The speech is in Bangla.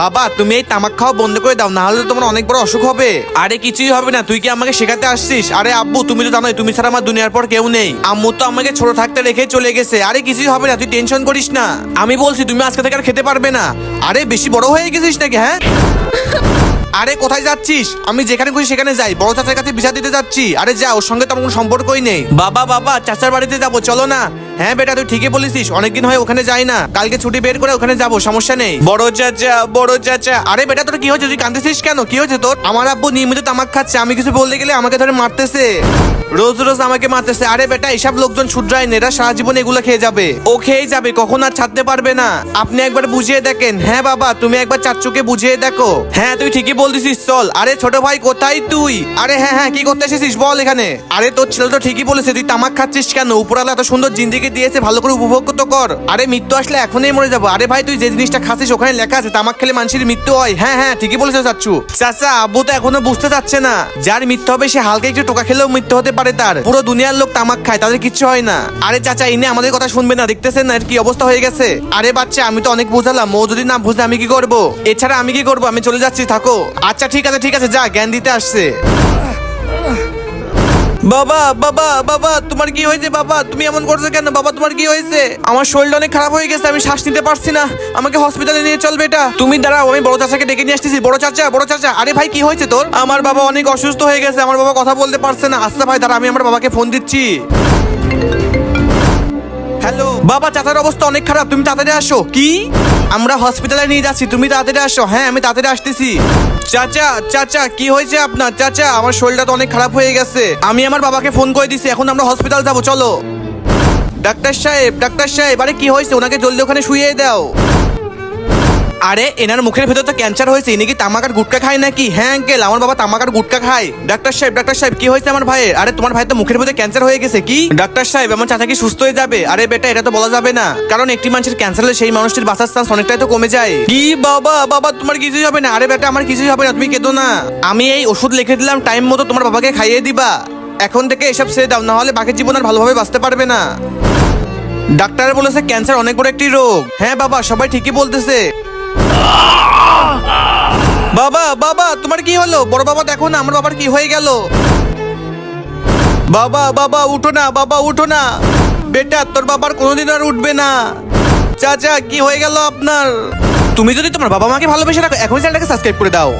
বাবা, তুমি এই তামাক খাওয়া বন্ধ করে দাও না হলে তোমার অনেক বড় অসুখ হবে। আরে, কিছুই হবে না, তুই কি আমাকে শেখাতে আসছিস? আরে আব্বু, তুমি তো জানোই, তুমি ছাড়া আমার দুনিয়ার পর কেউ নেই। আম্মু তো আমাকে ছোট থাকতে রেখে চলে গেছে। আরে, কিছুই হবে না, তুই টেনশন করিস না। আমি বলছি, তুমি আজকে থেকে আর খেতে পারবে না। আরে, বেশি বড় হয়ে গেছিস নাকি হ্যাঁ? আরে কোথায় যাচ্ছিস? আমি যেখানে খুশি সেখানে যাই। বড় চাচার কাছে বিচার দিতে যাচ্ছি। আরে যা ওর সঙ্গে তো আমার কোনো সম্পর্কই নেই। বাবা বাবা চাচার বাড়িতে যাব চলো না। হ্যাঁ বেটা তুই ঠিকই বলেছিস অনেকদিন হয় ওখানে যাই না। কালকে ছুটি বের করে ওখানে যাব সমস্যা নেই। বড় চাচা বড় চাচা। আরে বেটা তোর কি হয়েছে? তুই কাঁদতেছিস কেন? কি হয়েছে তোর? আমার আব্বু নিয়মিত তামাক খাচ্ছে আমি কিছু বলতে গেলে আমাকে ধরে মারতেছে। রোজ রোজ আমাকে মারতেছে। আরে বেটা, এসব লোকজন শুধরায় না সারা জীবন এগুলো খেয়ে যাবে। ও খেয়ে যাবে, কখন আর ছাড়তে পারবে না। আপনি একবার বুঝিয়ে দেখেন। হ্যাঁ বাবা, তুমি একবার চাচ্চুকে বুঝিয়ে দেখো। হ্যাঁ তুই ঠিকই বলতেছিস, চল। আরে ছোট ভাই, কোথায় তুই? আরে হ্যাঁ হ্যাঁ কি করতে এসেছিস বল এখানে। আরে তোর ছেলে তো ঠিকই বলেছে, তুই তামাক খাচ্ছিস কেন? উপরালা এত সুন্দর জিন্দিগি দিয়েছে, ভালো করে উপভোগ তো কর। আরে মৃত্যু আসলে এখনই মরে যাব। আরে ভাই, তুই যে জিনিসটা খাচ্ছিস, ওখানে লেখা আছে, তামাক খেলে মানুষের মৃত্যু হয়। হ্যাঁ হ্যাঁ ঠিকই বলেছে চাচ্ছু চাচা, আব্বু তো এখনও বুঝতে চাচ্ছে না। যার মৃত্যু হবে, সে হালকা একটু টোকা খেলেও মৃত্যু হতে পারে তার। পুরো দুনিয়ার লোক তামাক খায়, তাদের কিচ্ছু হয় না। আরে চাচা, ইনি আমাদের কথা শুনবে না, দেখতেছেন না কি অবস্থা হয়ে গেছে? আরে বাচ্চা, আমি তো অনেক বুঝালাম, ও যদি না বুঝে আমি কি করব? এছাড়া আমি কি করব? আমি চলে যাচ্ছি, থাকো। আচ্ছা ঠিক আছে ঠিক আছে, যা, জ্ঞান দিতে আসছে। বাবা বাবা বাবা, তোমার কি হয়েছে বাবা? তুমি এমন করছ কেন? বাবা, তোমার কি হয়েছে? আমার শরীর অনেক খারাপ হয়ে গেছে, আমি শ্বাস নিতে পারছি না। আমাকে হসপিটালে নিয়ে চলবে এটা। তুমি দাঁড়াও, আমি বড় চাচাকে ডেকে নিয়ে আসতেছি। বড় চাচা বড় চাচা, আরে ভাই, কি হয়েছে তোর? আমার বাবা অনেক অসুস্থ হয়ে গেছে, আমার বাবা কথা বলতে পারছে না। আচ্ছা ভাই, দাঁড়া, আমি আমার বাবাকে ফোন দিচ্ছি। বাবা, চাচার অবস্থা অনেক খারাপ, তুমি তাড়াতাড়ি আসো। কি? আমরা হসপিটালে নিয়ে যাচ্ছি, তুমি তাড়াতাড়ি আসো। হ্যাঁ আমি তাড়াতাড়ি আসতেছি। চাচা চাচা, কি হয়েছে আপনার? চাচা, আমার শরীরটা তো অনেক খারাপ হয়ে গেছে। আমি আমার বাবাকে ফোন করে দিছি, এখন আমরা হসপিটাল যাব, চলো। ডাক্তার সাহেব ডাক্তার সাহেব, আরে কি হয়েছে? ওনাকে জলদি ওখানে শুয়ে দাও। আরে, এনার মুখের ভেতর তো ক্যান্সার হয়েছে, ইনি কি তামাক গুটকা খায় নাকি? হ্যাঁ আঙ্কেল আমার বাবা তামাকার গুটকা খায়। ডাক্তার সাহেব ডাক্তার সাহেব, কি হয়েছে আমার ভাইয়ের? আরে, তোমার ভাই তো মুখের ভেতরে ক্যান্সার হয়ে গেছে, কি? ডাক্তার সাহেব আমার চাচা কি সুস্থ হয়ে যাবে? আরে, বেটা, এটা তো বলা যাবে না। কারণ একটি মানুষের ক্যান্সার হলে সেই মানুষটির বাঁচার চান্স অনেকটাই তো কমে যায়। কি বাবা বাবা, তোমার কিছুই হবে না। আরে, বেটা, আমার কিছুই হবে না, তুমি কেঁদো না। আমি এই ওষুধ লিখে দিলাম টাইম মতো তোমার বাবাকে খাইয়ে দিবা। এখন থেকে এসব ছেড়ে দাও না হলে বাকি জীবন আর ভালোভাবে বাঁচতে পারবে না। ডাক্তার বলেছে ক্যান্সার অনেক বড় একটি রোগ। হ্যাঁ বাবা, সবাই ঠিকই বলতেছে। বাবা বাবা, তোমার কি হলো? বড় বাবা, দেখো না, আমার বাবার কি হয়ে গেল? বাবা বাবা, উঠো না, বাবা, উঠো না। বেটা, তোর বাবার কোনোদিন আর উঠবে না। চাচা, কি হয়ে গেল আপনার? তুমি যদি তোমার বাবা মাকে ভালোবেসে রাখো এখন চ্যানেলটাকে সাবস্ক্রাইব করে দাও।